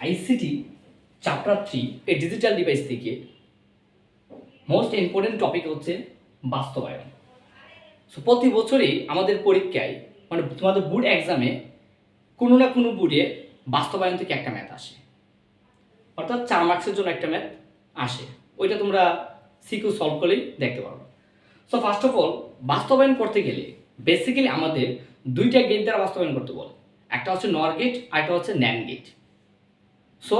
ICT chapter three এই digital device থেকে most important topic হচ্ছে বাস্তবায়ন। সো প্রতি বছরই আমাদের পরীক্ষায় মানে তোমাদের বোর্ড এক্সামে কোনো না কোনো বোর্ডে বাস্তবায়ন থেকে একটা ম্যাথ আসে। অর্থাৎ চার মার্কসের জন্য একটা ম্যাথ আসে। ওইটা তোমরা সিকিউ সলভ করলেই দেখতে পারবে সো ফার্স্ট অফ অল বাস্তবায়ন করতে গেলে বেসিক্যালি আমাদের দুইটা গেট দ্বারা বাস্তবায়ন করতে বলে। একটা হচ্ছে নর গেট আর একটা হচ্ছে NAND gate so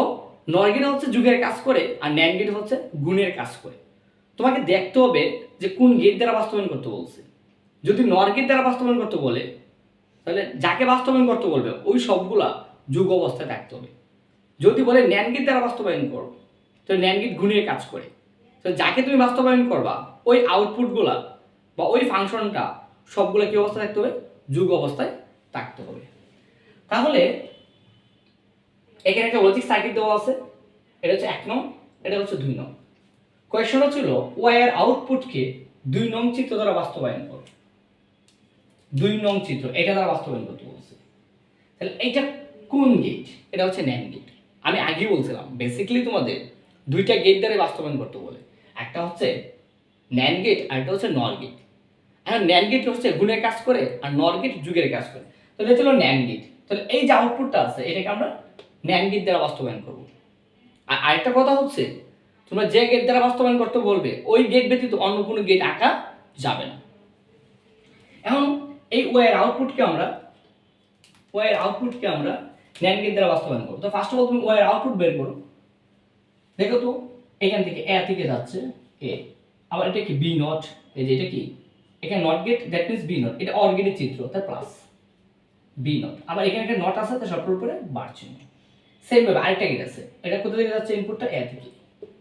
NOR gate হচ্ছে যুগের কাজ করে আর ন্যান গেট হচ্ছে গুণের কাজ করে। তোমাকে দেখতে হবে যে কোন গেট দ্বারা বাস্তবায়ন করতে বলছে। যদি নর গেট দ্বারা বাস্তবায়ন করতে বলে, তাহলে যাকে বাস্তবায়ন করতে বলবে, ওই সবগুলা যুগ অবস্থায় থাকতে হবে। যদি বলে ন্যান গেট দ্বারা বাস্তবায়ন করো তো ন্যান গেট গুণের কাজ করে। তো যাকে তুমি বাস্তবায়ন করবা, ওই আউটপুটগুলা বা ওই ফাংশনটা সবগুলো কী অবস্থায় থাকতে হবে? যুগ অবস্থায় থাকতে হবে। তাহলে এখানে একটা লজিক সার্কিট দেওয়া আছে। এটা হচ্ছে এক নং, এটা হচ্ছে দুই নং। কোয়েশনটা ছিল ওয়ার আউটপুটকে দুই নং চিত্র দ্বারা বাস্তবায়ন করো। দুই নং চিত্র, এটা দ্বারা বাস্তবায়ন করতে বলছে। তাহলে এইটা কোন গেট এটা হচ্ছে ন্যান গেট আমি আগেই বলছিলাম বেসিক্যালি তোমাদের দুইটা গেট দ্বারা বাস্তবায়ন করতে বলে। একটা হচ্ছে ন্যান গেট আর একটা হচ্ছে নর গেট এখন ন্যান গেট হচ্ছে গুণের কাজ করে, আর নর গেট যুগের কাজ করে। তাহলে এটা ছিল ন্যান গেট তাহলে এই যে আউটপুটটা আছে, এটাকে আমরা ন্যান গেট দ্বারা বাস্তবায়ন করব। আর আরেকটা কথা হচ্ছে, তোমরা যে গেট দ্বারা বাস্তবায়ন করতে বলবে, ওই গেট ব্যতীত অন্য কোনো গেট আঁকা যাবে না। এখন এই ওয়ের আউটপুটকে আমরা ওয়ের আউটপুটকে আমরা ন্যান গেট দ্বারা বাস্তবায়ন করব। তো ফার্স্ট অফ অল তুমি ওয়ের আউটপুট বের করো। দেখো তো, এখান থেকে এ থেকে যাচ্ছে এ আবার এটা কি বি নট এই যে এটা কি? এখানে not gate that means B not এটা অর চিত্র, তার প্লাস বি নট আবার এখানে একটা নট আছে, তার সবটার উপরে বার চিহ্ন। সেম ভাবে আরেকটা গেট আছে। এটা কোথা থেকে যাচ্ছে? ইনপুটটা এ থেকে।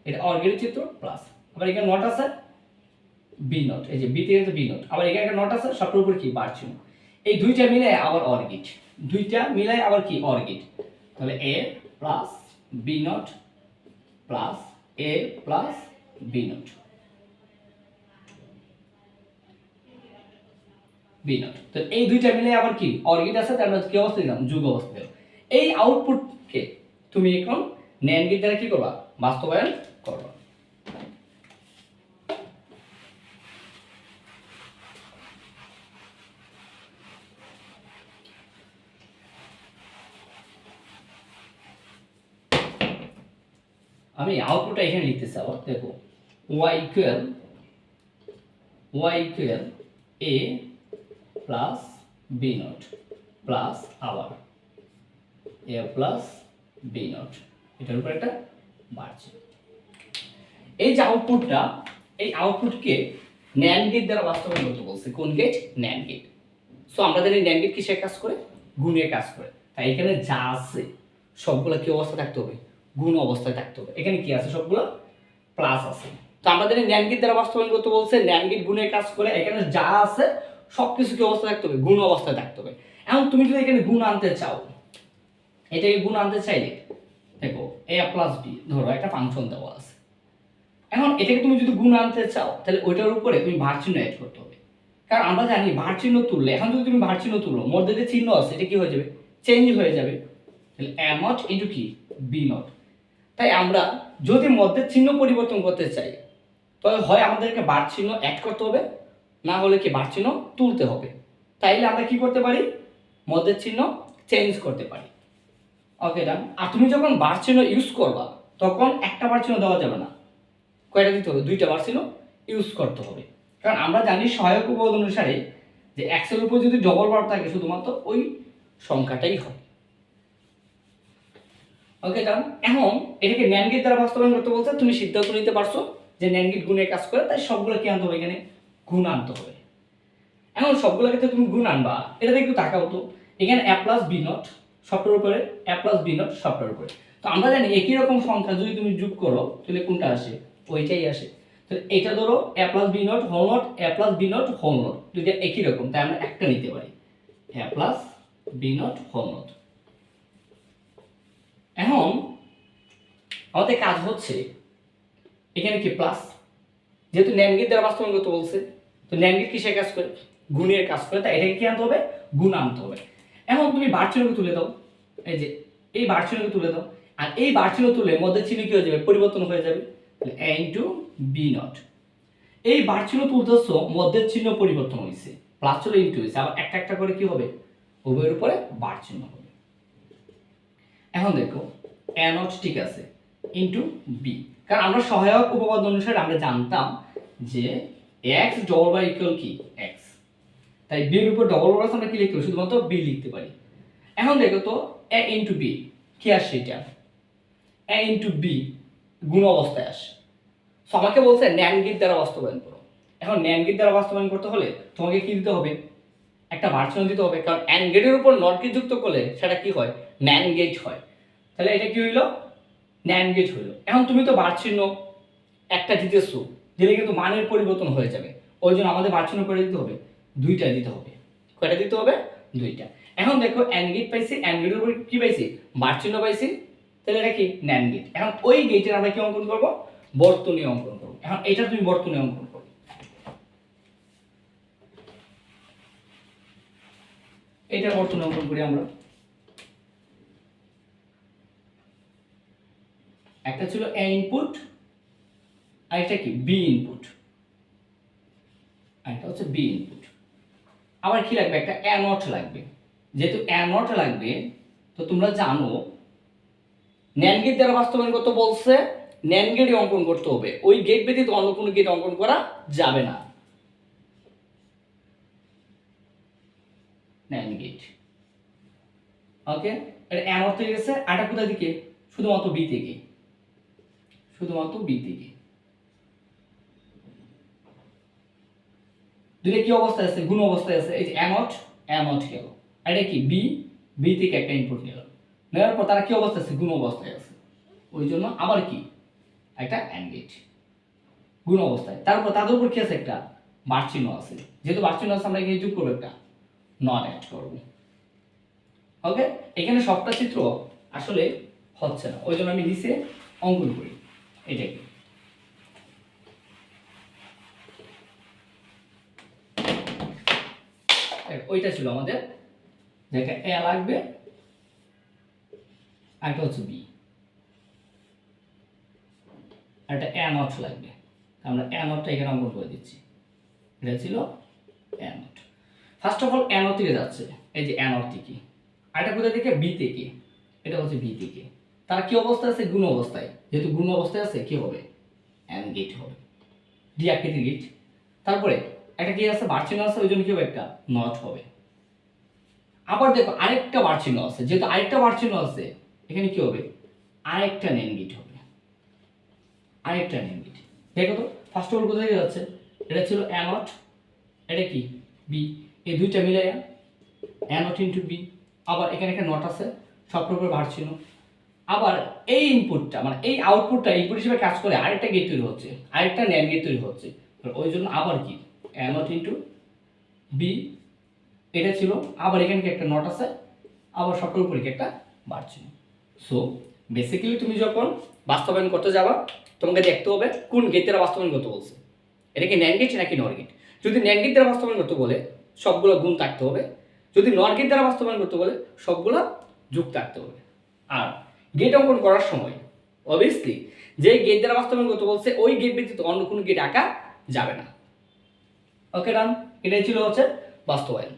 এটা চিত্র প্লাস আবার এখানে নট আছে? বি নট এই যে বি থেকে বি নট আবার এখানে একটা নট আছে, সবটার উপরে কি? বার চিহ্ন। এই দুইটা মিলে আবার অর দুইটা মিলাই আবার কি? অর তাহলে A plus B not plus A plus B not B not তো এই দুইটা মিলে আবার কি? অর্গিট আছে, তার মধ্যে কি অবস্থা দিলাম যুগ অবস্থা এই আউটপুটকে তুমি এখন ন্যান গেট দ্বারা কি করবা? বাস্তবায়ন করবা। আমি আউটপুটটা এখানে লিখতেছি আবার দেখো। Y equal Y equal A plus B not plus আবার এ প্লাস বি নট এটার উপর একটা বাড়ছে এই যে আউটপুটটা এই আউটপুটকে ন্যান গেট দ্বারা বাস্তবায়ন করতে বলছে। কোন গেট ন্যান গেট সো আমরা জানি ন্যান গেট কিসের কাজ করে? গুণের কাজ করে। তাই এখানে যা আছে, সবগুলো কি অবস্থা থাকতে হবে? গুণ অবস্থায় থাকতে হবে। এখানে কি আছে? সবগুলো প্লাস আছে। তো জানি ন্যান গেট দ্বারা বাস্তবায়ন করতে বলছে ন্যান গেট গুণের কাজ করে, এখানে যা আছে সব কিছু কি অবস্থা থাকতে হবে? গুণ অবস্থায় থাকতে হবে। এখন তুমি যদি এখানে গুণ আনতে চাও এটাকে গুণ আনতে চাইলে, দেখো এ প্লাস বি ধরো, একটা ফাংশন দেওয়া আছে। এখন এটাকে তুমি যদি গুণ আনতে চাও, তাহলে ওইটার উপরে তুমি ভার চিহ্ন অ্যাড করতে হবে। কারণ আমরা জানি ভার চিহ্ন তুললে, এখন যদি তুমি ভার চিহ্ন তুলো মধ্যে যে চিহ্ন আছে, এটা কি হয়ে যাবে? চেঞ্জ হয়ে যাবে। তাহলে এ নট ইন্টু কি? বি নট তাই আমরা যদি মধ্যের চিহ্ন পরিবর্তন করতে চাই, তবে হয় আমাদেরকে বার চিহ্ন অ্যাড করতে হবে, না হলে কি বার চিহ্ন তুলতে হবে। তাইলে আমরা কি করতে পারি? মধ্যের চিহ্ন চেঞ্জ করতে পারি। ওকে ডান আর তুমি যখন বার চিহ্ন ইউজ করবা, তখন একটা বার চিহ্ন দেওয়া যাবে না। কয়টা দিতে হবে? দুইটা বার চিহ্ন ইউজ করতে হবে। কারণ আমরা জানি সহায়ক উপপাদ অনুসারে যে এক্সের উপর যদি ডবল বার থাকে, শুধুমাত্র ওই সংখ্যাটাই হয় ওকে ডান এখন এটাকে ন্যান গেট দ্বারা বাস্তবায়ন করতে বলছে, তুমি সিদ্ধান্ত নিতে পারছ যে ন্যান গেট গুণের কাজ করে, তাই সবগুলো কি আনতে হবে এখানে? গুণ আনতে হবে। এখন সবগুলো ক্ষেত্রে তুমি গুণ আনবা, এটাতে একটু তাকাও তো। এখানে এ প্লাস বি নট সবটার উপরে এ প্লাস বি নট সবটার উপরে। তো আমরা জানি একই রকম সংখ্যা যদি তুমি যোগ করো, তাহলে কোনটা আসে? ওইটাই আসে। তো এটা ধরো A plus B not whole not A plus B not whole not দুইটা একই রকম, তাই আমরা একটা নিতে পারি। A plus B not whole not এখন, আমাদের কাজ হচ্ছে, এখানে কি প্লাস যেহেতু ন্যানগিট দ্বারা বাস্তবায়ন বলছে, তো ন্যানগিট কিসের কাজ করে? গুণের কাজ করে। তাই এটাকে কি আনতে হবে? গুণ আনতে হবে। এখন তুমি বারচিহ্নকে তুলে দাও। এই যে, এই বারচিহ্নকে তুলে দাও। আর এই বার চিহ্ন তুললে মধ্যে চিহ্ন কি হয়ে যাবে? পরিবর্তন হয়ে যাবে। এ ইন্টু বি নট এই বার চিহ্ন তুলতেছ মধ্যের চিহ্ন পরিবর্তন হয়েছে প্লাস চলে ইন্টু হয়েছে আবার একটা একটা করে কি হবে? উভয়ের উপরে বার হবে। এখন দেখো এ নট ঠিক আছে। ইন্টু বি কারণ আমরা সহায়ক উপপাদ্য অনুসারে আমরা জানতাম যে এক্স ডবল বাই ইকুয়াল কি? এক্স তাই বি এর উপর ডবল বার আমরা কি লিখতে পারি? শুধুমাত্র বি লিখতে পারি। এখন দেখো তো এ ইন্টু বি কি আসছে এটা? এ ইন্টু বি গুণ অবস্থায় আসে। সো আমাকে বলছে ন্যান গেট দ্বারা বাস্তবায়ন করো। এখন ন্যান গেট দ্বারা বাস্তবায়ন করতে হলে তোমাকে কি দিতে হবে? একটা ভার্সন দিতে হবে, কারণ অ্যান গেটের উপর নট গেট যুক্ত করলে সেটা কি হয়? ন্যান গেট হয়। তাহলে এটা কি হইল? ন্যান গেট হইল। এখন তুমি তো বারচিহ্ন একটা দিতেছো, দিলে কিন্তু মানের পরিবর্তন হয়ে যাবে। ওই জন্য আমাদের বারচিহ্ন করে দিতে হবে। দুইটা দিতে হবে। কয়টা দিতে হবে? দুইটা। এখন দেখো অ্যান গেট পাইছি অ্যান উপর কি পাইছি? বারচিহ্ন পাইছি। তাহলে এটা কি? ন্যান গেট এখন ওই গেটের আমরা কি অঙ্কন করব? বর্তনী অঙ্কন করব। এখন এটা তুমি বর্তনী অঙ্কন করো। এটা বর্তনী অঙ্কন করি আমরা। একটা ছিল এ ইনপুট আর এটা কি? বি ইনপুট আর এটা হচ্ছে বি ইনপুট আবার কি লাগবে? একটা এ নট লাগবে। যেহেতু এ নট লাগবে, তো তোমরা জানো ন্যান গেট দ্বারা বাস্তবায়ন করতে বলছে ন্যান গেটই অঙ্কন করতে হবে। ওই গেট ব্যতীত অন্য কোনো গেট অঙ্কন করা যাবে না। ন্যান গেট ওকে এটা এ নট থেকে গেছে আটা কোথা দিকে শুধুমাত্র বি থেকে। শুধুমাত্র বি থেকে। দুইটা কি অবস্থায় আছে? গুণ অবস্থায় আছে। এই যে অ্যানট অ্যানট গেল এটা কি? বি বি থেকে একটা ইনপুট গেল নেওয়ার পর তারা কি অবস্থায় আছে? গুণ অবস্থায় আছে। ওই জন্য আবার কি? একটা অ্যান্ড গেট গুণ অবস্থায়। তারপর তাদের উপর কি আছে? একটা বার চিহ্ন আছে। যেহেতু বার চিহ্ন আছে, আমরা এখানে যোগ করব একটা। নট অ্যাড করব। ওকে এখানে সবটা চিত্র আসলে হচ্ছে না। ওই জন্য আমি নিচে অঙ্কন করি। এটাকে দেখ, ওইটা ছিল আমাদের। যেটা এ লাগবে আরেকটা হচ্ছে বি। একটা এ নট লাগবে। আমরা এ নটটা এখানে অঙ্কন করে দিচ্ছি। এটা ছিল A not. First of all A not থেকে যাচ্ছে। এই যে এ নট থেকে। আরেকটা কোথায় থেকে? বি থেকে। এটা হচ্ছে বি থেকে। তারা কি অবস্থায় আছে? গুণ অবস্থায়। যেহেতু গুণ অবস্থায় আছে, কি হবে? অ্যান গেট হবে। ডি আকৃতির গেট। তারপরে একটা কি আছে? বার চিহ্ন আছে ওই জন্য কি হবে একটা নট হবে। আবার দেখো, আরেকটা বার চিহ্ন আছে যেহেতু আরেকটা বার চিহ্ন আছে এখানে কি হবে? আরেকটা নেন গেট হবে। আরেকটা নেন গেট দেখো তো ফার্স্ট অফ অল কোথায় যাচ্ছে, এটা ছিল এ নট এটা কি? বি এই দুইটা মিলাই এ নট ইন্টু বি আবার এখানে একটা নট আছে উপর বার চিহ্ন আবার এই ইনপুটটা মানে এই আউটপুটটা ইনপুট হিসেবে কাজ করে আরেকটা গেট তৈরি হচ্ছে, আরেকটা ন্যান গেট তৈরি হচ্ছে। ওই জন্য আবার কি? নট ইন্টু বি এটা ছিল, আবার এখানে কি একটা নট আছে, আবার সবটার উপরে একটা বার সো বেসিক্যালি তুমি যখন বাস্তবায়ন করতে যাবা, তোমাকে দেখতে হবে কোন গেট দ্বারা বাস্তবায়ন করতে বলছে। এটা কি ন্যান নাকি নর যদি ন্যান গেট দ্বারা বাস্তবায়ন করতে বলে, সবগুলো গুণ থাকতে হবে। যদি নর দ্বারা বাস্তবায়ন করতে বলে, সবগুলো যোগ থাকতে হবে। আর গেট অঙ্কন করার সময় অবভিয়াসলি যে গেট দ্বারা বাস্তবায়ন করতে বলছে, ওই গেট ব্যতীত অন্য কোনো গেট আঁকা যাবে না। ওকে ডান এটাই ছিল হচ্ছে বাস্তবায়ন।